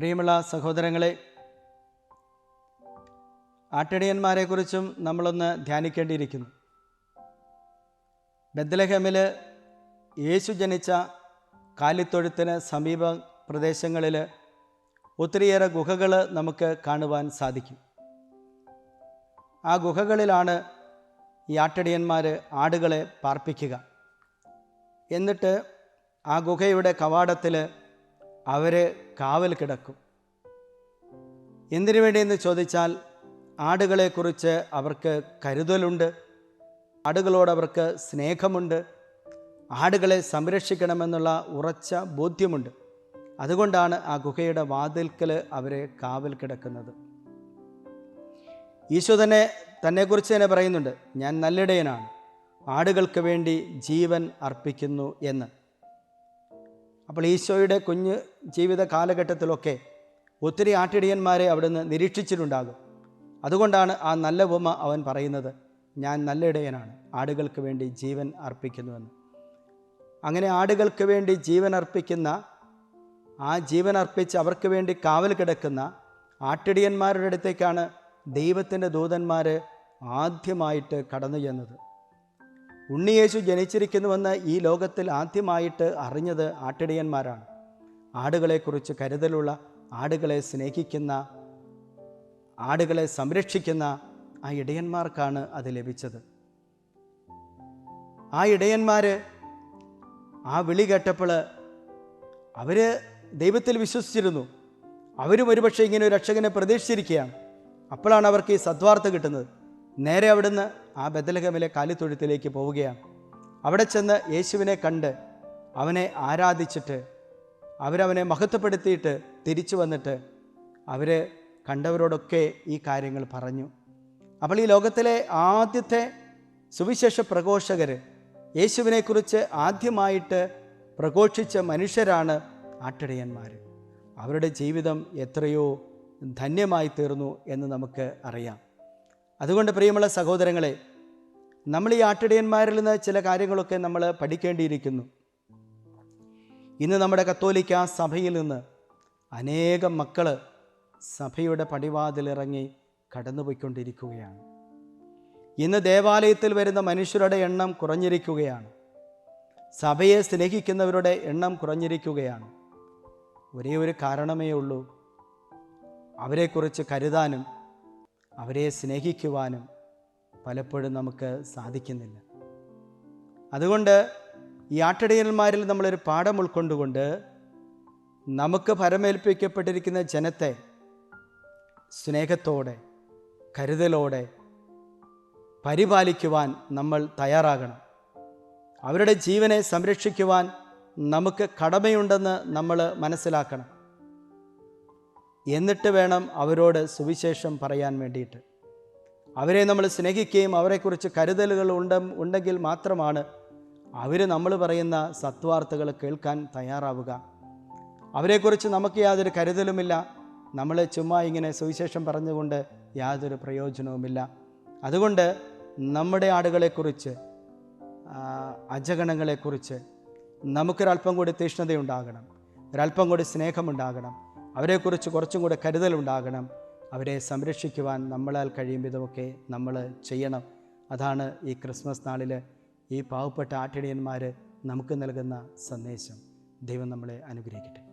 പ്രിയമുള്ള സഹോദരങ്ങളെ ആട്ടിടയന്മാരെക്കുറിച്ചും നമ്മളൊന്ന് ധ്യാനിക്കേണ്ടിയിരിക്കുന്നു. ബദ്ലഹമിൽ യേശു ജനിച്ച കാലിത്തൊഴുത്തിന് സമീപ പ്രദേശങ്ങളിൽ ഒത്തിരിയേറെ ഗുഹകൾ നമുക്ക് കാണുവാൻ സാധിക്കും. ആ ഗുഹകളിലാണ് ഈ ആട്ടിടയന്മാർ ആടുകളെ പാർപ്പിക്കുക. എന്നിട്ട് ആ ഗുഹയുടെ കവാടത്തിൽ അവർ കാവൽ കിടക്കും. എന്തിനു വേണ്ടിയെന്ന് ചോദിച്ചാൽ ആടുകളെക്കുറിച്ച് അവർക്ക് കരുതലുണ്ട്. ആടുകളോട് അവർക്ക് സ്നേഹമുണ്ട്. ആടുകളെ സംരക്ഷിക്കണമെന്നുള്ള ഉറച്ച ബോധ്യമുണ്ട്. അതുകൊണ്ടാണ് ആ ഗുഹയുടെ വാതിൽക്കൽ അവരെ കാവൽ കിടക്കുന്നത്. ഈശോ തന്നെ തന്നെക്കുറിച്ച് തന്നെ പറയുന്നുണ്ട് ഞാൻ നല്ലിടയനാണ് ആടുകൾക്ക് വേണ്ടി ജീവൻ അർപ്പിക്കുന്നു എന്ന്. അപ്പോൾ ഈശോയുടെ കുഞ്ഞ് ജീവിത കാലഘട്ടത്തിലൊക്കെ ഒത്തിരി ആട്ടിടിയന്മാരെ അവിടുന്ന് നിരീക്ഷിച്ചിട്ടുണ്ടാകും. അതുകൊണ്ടാണ് ആ നല്ല ഉപമ അവൻ പറയുന്നത് ഞാൻ നല്ല ഇടയനാണ് ആടുകൾക്ക് വേണ്ടി ജീവൻ അർപ്പിക്കുന്നുവെന്ന്. അങ്ങനെ ആടുകൾക്ക് വേണ്ടി ജീവൻ അർപ്പിക്കുന്ന ആ ജീവൻ അർപ്പിച്ച് അവർക്ക് വേണ്ടി കാവൽ കിടക്കുന്ന ആട്ടിടിയന്മാരുടെ അടുത്തേക്കാണ് ദൈവത്തിന്റെ ദൂതന്മാർ ആദ്യമായിട്ട് കടന്നു ചെന്നത്. ഉണ്ണിയേശു ജനിച്ചിരിക്കുന്നുവെന്ന് ഈ ലോകത്തിൽ ആദ്യമായിട്ട് അറിഞ്ഞത് ആട്ടിടയന്മാരാണ്. ആടുകളെക്കുറിച്ച് കരുതലുള്ള ആടുകളെ സ്നേഹിക്കുന്ന ആടുകളെ സംരക്ഷിക്കുന്ന ആ ഇടയന്മാർക്കാണ് അത് ലഭിച്ചത്. ആ ഇടയന്മാർ ആ വിളി കേട്ടപ്പോൾ അവർ ദൈവത്തിൽ വിശ്വസിച്ചിരുന്നു. അവരും ഒരുപക്ഷെ ഇങ്ങനെ ഒരു രക്ഷകനെ പ്രതീക്ഷിച്ചിരിക്കുകയാണ്. അപ്പോഴാണ് അവർക്ക് ഈ സദ്വാർത്ത കിട്ടുന്നത്. നേരെ അവിടുന്ന് ആ ബദലഹമിലെ കാലിത്തൊഴുത്തിലേക്ക് പോവുകയാണ്. അവിടെ ചെന്ന് യേശുവിനെ കണ്ട് അവനെ ആരാധിച്ചിട്ട് അവരവനെ മഹത്വപ്പെടുത്തിയിട്ട് തിരിച്ചു വന്നിട്ട് അവർ കണ്ടവരോടൊക്കെ ഈ കാര്യങ്ങൾ പറഞ്ഞു. അപ്പോൾ ഈ ലോകത്തിലെ ആദ്യത്തെ സുവിശേഷ പ്രഘോഷകർ യേശുവിനെക്കുറിച്ച് ആദ്യമായിട്ട് പ്രഘോഷിച്ച മനുഷ്യരാണ് ആട്ടിടയന്മാർ അവരുടെ ജീവിതം എത്രയോ ധന്യമായി തീർന്നു എന്ന് നമുക്ക് അറിയാം. അതുകൊണ്ട് പ്രിയമുള്ള സഹോദരങ്ങളെ നമ്മൾ ഈ ആട്ടിടയന്മാരിൽ നിന്ന് ചില കാര്യങ്ങളൊക്കെ നമ്മൾ പഠിക്കേണ്ടിയിരിക്കുന്നു. ഇന്ന് നമ്മുടെ കത്തോലിക്ക സഭയിൽ നിന്ന് അനേകം മക്കൾ സഭയുടെ പടിവാതിലിറങ്ങി കടന്നുപോയിക്കൊണ്ടിരിക്കുകയാണ്. ഇന്ന് ദേവാലയത്തിൽ വരുന്ന മനുഷ്യരുടെ എണ്ണം കുറഞ്ഞിരിക്കുകയാണ്. സഭയെ സ്നേഹിക്കുന്നവരുടെ എണ്ണം കുറഞ്ഞിരിക്കുകയാണ്. ഒരേ ഒരു കാരണമേ ഉള്ളൂ. അവരെക്കുറിച്ച് കരുതാനും അവരെ സ്നേഹിക്കുവാനും പലപ്പോഴും നമുക്ക് സാധിക്കുന്നില്ല. അതുകൊണ്ട് ഈ ആട്ടിടയന്മാരിൽ നമ്മളൊരു പാഠം ഉൾക്കൊണ്ടുകൊണ്ട് നമുക്ക് പരമേൽപ്പിക്കപ്പെട്ടിരിക്കുന്ന ജനത്തെ സ്നേഹത്തോടെ കരുതലോടെ പരിപാലിക്കുവാൻ നമ്മൾ തയ്യാറാകണം. അവരുടെ ജീവനെ സംരക്ഷിക്കുവാൻ നമുക്ക് കടമയുണ്ടെന്ന് നമ്മൾ മനസ്സിലാക്കണം. എന്നിട്ട് വേണം അവരോട് സുവിശേഷം പറയാൻ വേണ്ടിയിട്ട്. അവരെ നമ്മൾ സ്നേഹിക്കുകയും അവരെക്കുറിച്ച് കരുതലുകൾ ഉണ്ട് ഉണ്ടെങ്കിൽ മാത്രമാണ് അവർ നമ്മൾ പറയുന്ന സത്വാർത്തകൾ കേൾക്കാൻ തയ്യാറാവുക. അവരെക്കുറിച്ച് നമുക്ക് യാതൊരു കരുതലുമില്ല. നമ്മൾ ചുമ്മാ ഇങ്ങനെ സുവിശേഷം പറഞ്ഞുകൊണ്ട് യാതൊരു പ്രയോജനവുമില്ല. അതുകൊണ്ട് നമ്മുടെ ആടുകളെക്കുറിച്ച് അജഗണങ്ങളെക്കുറിച്ച് നമുക്കൊരല്പം കൂടി തീഷ്ണതയുണ്ടാകണം. ഒരല്പം കൂടി സ്നേഹമുണ്ടാകണം. അവരെക്കുറിച്ച് കുറച്ചും കൂടെ കരുതലുണ്ടാകണം. അവരെ സംരക്ഷിക്കുവാൻ നമ്മളാൽ കഴിയും വിധമൊക്കെ നമ്മൾ ചെയ്യണം. അതാണ് ഈ ക്രിസ്മസ് നാളിൽ ഈ പാവപ്പെട്ട ആട്ടിടയന്മാർ നമുക്ക് നൽകുന്ന സന്ദേശം. ദൈവം നമ്മളെ അനുഗ്രഹിക്കട്ടെ.